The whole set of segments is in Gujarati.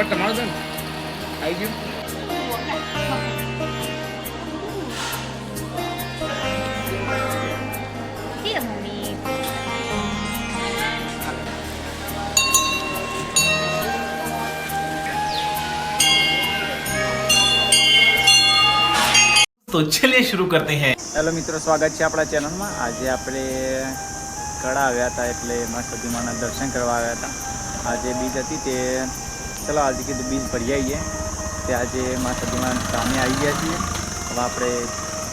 પણ તમારો છે ને? આવી ગયું. તો ચલિએ શરૂ કરતે હૈ. હેલો મિત્રો સ્વાગત છે આપણા ચેનલમાં. આજે આપણે કડા આવ્યા હતા એટલે મા સુધીમાના દર્શન કરવા આવ્યા હતા. આજે બીજ હતી તે ચલો, આજે કીધું બીજ ભરી આવીએ તે આજે માતાજીમાં સામે આવી ગયા છીએ. હવે આપણે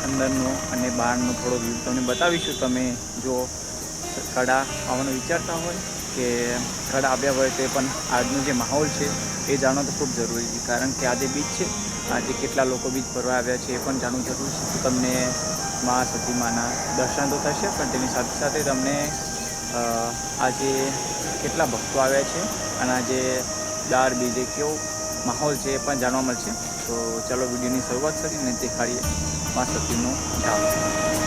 અંદરનો અને બહારનો થોડો વ્યૂ તમને બતાવીશું. તમે જો કડા આવવાનો વિચારતા હોય કે કડા આવ્યા હોય તે પણ આજનો જે માહોલ છે એ જાણવો તો ખૂબ જરૂરી છે. કારણ કે આજે બીચ છે. આજે કેટલા લોકો બીજ ભરવા આવ્યા છે એ પણ જાણવું જરૂરી છે. તમને મા સતીમાના દર્શન તો થશે, પણ તેની સાથે સાથે તમને આજે કેટલા ભક્તો આવ્યા છે અને આજે દાર બીજે કેવો માહોલ છે એ પણ જાણવા મળશે. તો ચાલો વિડીયોની શરૂઆત કરીને દેખાડીએ. મા સતીનું ધામ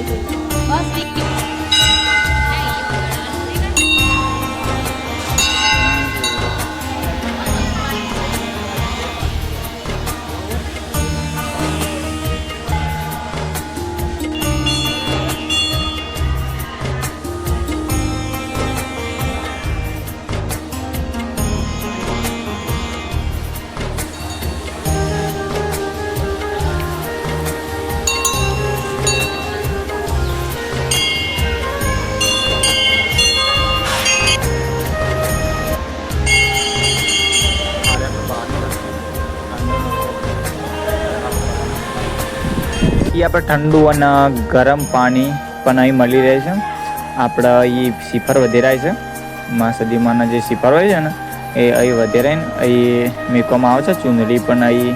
એ આપણે ઠંડુ અને ગરમ પાણી પણ અહીં મળી રહે છે. આપણે અહીં સિફર વધેરાય છે. માં સદીમાના જે સિફર હોય છે ને, એ અહીં વધેરાય ને અહીં મૂકવામાં આવે છે, ચૂંદડી પણ અહીં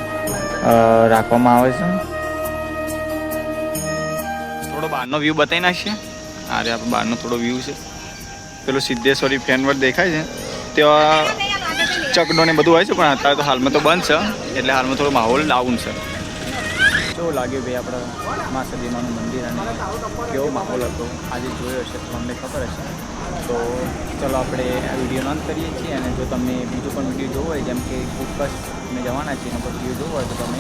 રાખવામાં આવે છે. થોડો બહારનો વ્યૂ બતાવી નાખીએ. આ રે આપણે બહારનો થોડો વ્યૂ છે. પેલું સિદ્ધેશ્વરી ફેનવર્ડ દેખાય છે. ત્યાં ચકડો ને બધું હોય છે, પણ અત્યારે તો હાલમાં તો બંધ છે. એટલે હાલમાં થોડો માહોલ ડાઉન છે. કેવું લાગ્યું ભાઈ આપણા મા સદીમાનું મંદિર અને કેવો માહોલ હતો? આજે જોયો હશે તો તમને ખબર હશે. તો ચલો આપણે આ વિડીયોનો અંત કરીએ છીએ અને જો તમને બીજું પણ વીડિયો જોવો હોય, જેમ કે ફોકસ અમે જવાના છીએ, એના પર વીડિયો જોવો હોય, તો તમે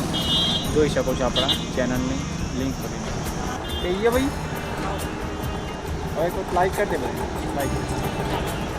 જોઈ શકો છો આપણા ચેનલની લિંક કરીને કહીએ ભાઈ. હવે કોઈ લાઈક કરી દે ભાઈ. લાઈક